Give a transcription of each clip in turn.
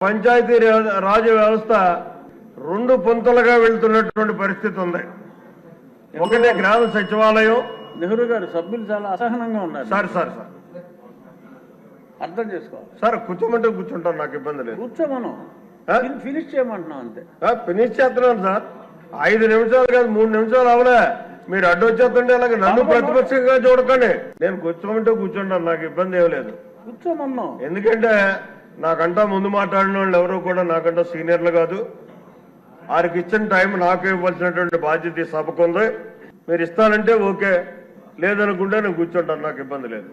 పంచాయతీ రాజ్ వ్యవస్థ రెండు పొంతలుగా వెళ్తున్నటువంటి పరిస్థితి ఉంది. ఒకటి గ్రామ సచివాలయం. నెహ్రూ గారు సభ్యులు చాలా అసహనంగా ఉన్నారు. Sir sir sir. అర్థం చేసుకోవాలి. సార్ కూర్చోమంటే కూర్చుంటాను నాకు ఇబ్బంది లేదు. కూర్చోమను. ఫినిష్ చేయమంటున్నాం అంతే. ఫినిష్ చేస్తున్నాను సార్. ఐదు నిమిషాలు కాదు మూడు నిమిషాలు అవలే. మీరు అడ్డు వచ్చేస్తుంటే అలాగే నన్ను ప్రతిపక్షంగా చూడకండి. నేను కూర్చోమంటే కూర్చుంటాను నాకు ఇబ్బంది ఏం లేదు. కూర్చోమన్నాం ఎందుకంటే నాకంటా ముందు మాట్లాడిన వాళ్ళు ఎవరు కూడా నాకంటా సీనియర్లు కాదు. వారికి ఇచ్చిన టైం నాకు ఇవ్వాల్సినటువంటి బాధ్యత ఈ సభకు ఉంది. మీరు ఇస్తానంటే ఓకే. లేదనుకుంటే నేను కూర్చుంటాను. నాకు ఇబ్బంది లేదు.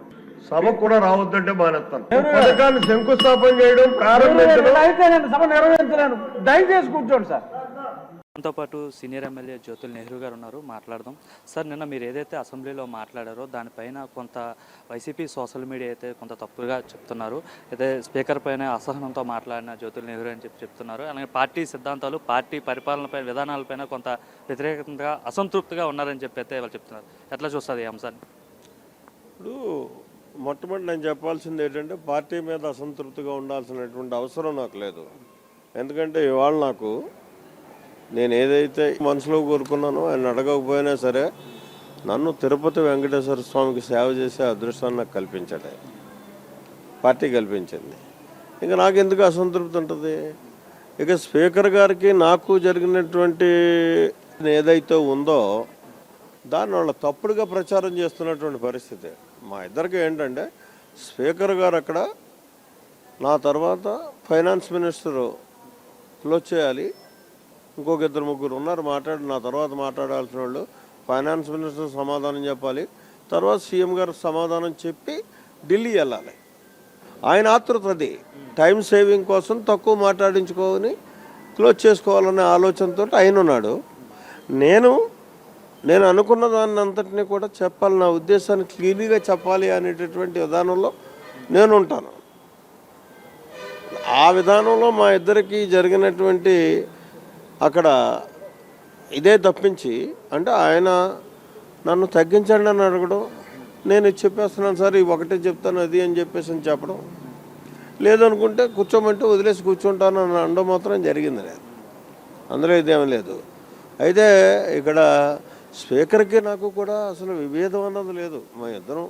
సభకు కూడా రావద్దంటే మానేస్తాను. పథకాన్ని శంకుస్థాపన చేయడం ప్రారంభించడం దయచేసి కూర్చోండి సార్. మనతో పాటు సీనియర్ ఎమ్మెల్యే జ్యోతుల్ నెహ్రూ గారు ఉన్నారు మాట్లాడదాం. సార్ నిన్న మీరు ఏదైతే అసెంబ్లీలో మాట్లాడారో దానిపైన కొంత వైసీపీ సోషల్ మీడియా అయితే కొంత తప్పుగా చెప్తున్నారు. అయితే స్పీకర్ పైన అసహనంతో మాట్లాడిన జ్యోతుల్ నెహ్రూ అని చెప్పి చెప్తున్నారు. అలాగే పార్టీ సిద్ధాంతాలు పార్టీ పరిపాలనపై విధానాలపైన కొంత వ్యతిరేకంగా అసంతృప్తిగా ఉన్నారని చెప్పి అయితే వాళ్ళు చెప్తున్నారు. ఎట్లా చూస్తుంది ఈ అంశాన్ని? ఇప్పుడు మొట్టమొదటి నేను చెప్పాల్సింది ఏంటంటే పార్టీ మీద అసంతృప్తిగా ఉండాల్సినటువంటి అవసరం నాకు లేదు. ఎందుకంటే ఇవాళ నాకు నేను ఏదైతే మనసులో కోరుకున్నానో ఆయన అడగకపోయినా సరే నన్ను తిరుపతి వెంకటేశ్వర స్వామికి సేవ చేసే అదృష్టాన్ని నాకు కల్పించాడు పార్టీ కల్పించింది. ఇంకా నాకు ఎందుకు అసంతృప్తి ఉంటుంది? ఇక స్పీకర్ గారికి నాకు జరిగినటువంటి ఏదైతే ఉందో దాన్ని వాళ్ళ తప్పుడుగా ప్రచారం చేస్తున్నటువంటి పరిస్థితి. మా ఇద్దరికి ఏంటంటే స్పీకర్ గారు అక్కడ నా తర్వాత ఫైనాన్స్ మినిస్టరు క్లోజ్ చేయాలి. ఇంకొక ఇద్దరు ముగ్గురు ఉన్నారు మాట్లాడి నా తర్వాత మాట్లాడాల్సిన వాళ్ళు. ఫైనాన్స్ మినిస్టర్ సమాధానం చెప్పాలి. తర్వాత సీఎం గారు సమాధానం చెప్పి ఢిల్లీ వెళ్ళాలి. ఆయన ఆతృత అది. టైం సేవింగ్ కోసం తక్కువ మాట్లాడించుకొని క్లోజ్ చేసుకోవాలనే ఆలోచనతో ఆయన ఉన్నాడు. నేను నేను అనుకున్న దాన్ని అంతటినీ కూడా చెప్పాలి. నా ఉద్దేశాన్ని క్లియర్గా చెప్పాలి అనేటటువంటి విధానంలో నేను ఉంటాను. ఆ విధానంలో మా ఇద్దరికి జరిగినటువంటి అక్కడ ఇదే తప్పించి అంటే ఆయన నన్ను తగ్గించండి అని అడగడం నేను చెప్పేస్తున్నాను సార్ ఇవి ఒకటే చెప్తాను అది అని చెప్పేసి అని చెప్పడం. లేదనుకుంటే కూర్చోమంటే వదిలేసి కూర్చుంటాను అని అనడం మాత్రం జరిగింది లేదు. అందులో ఇదేం లేదు. అయితే ఇక్కడ స్పీకర్కి నాకు కూడా అసలు విభేదం అన్నది లేదు. మా ఇద్దరం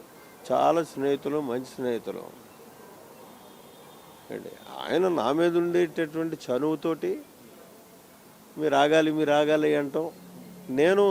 చాలా స్నేహితులు మంచి స్నేహితులు. ఆయన నా మీద ఉండేటటువంటి చనువుతోటి మీరు ఆగాలి మీరు ఆగాలి అంటాం. నేను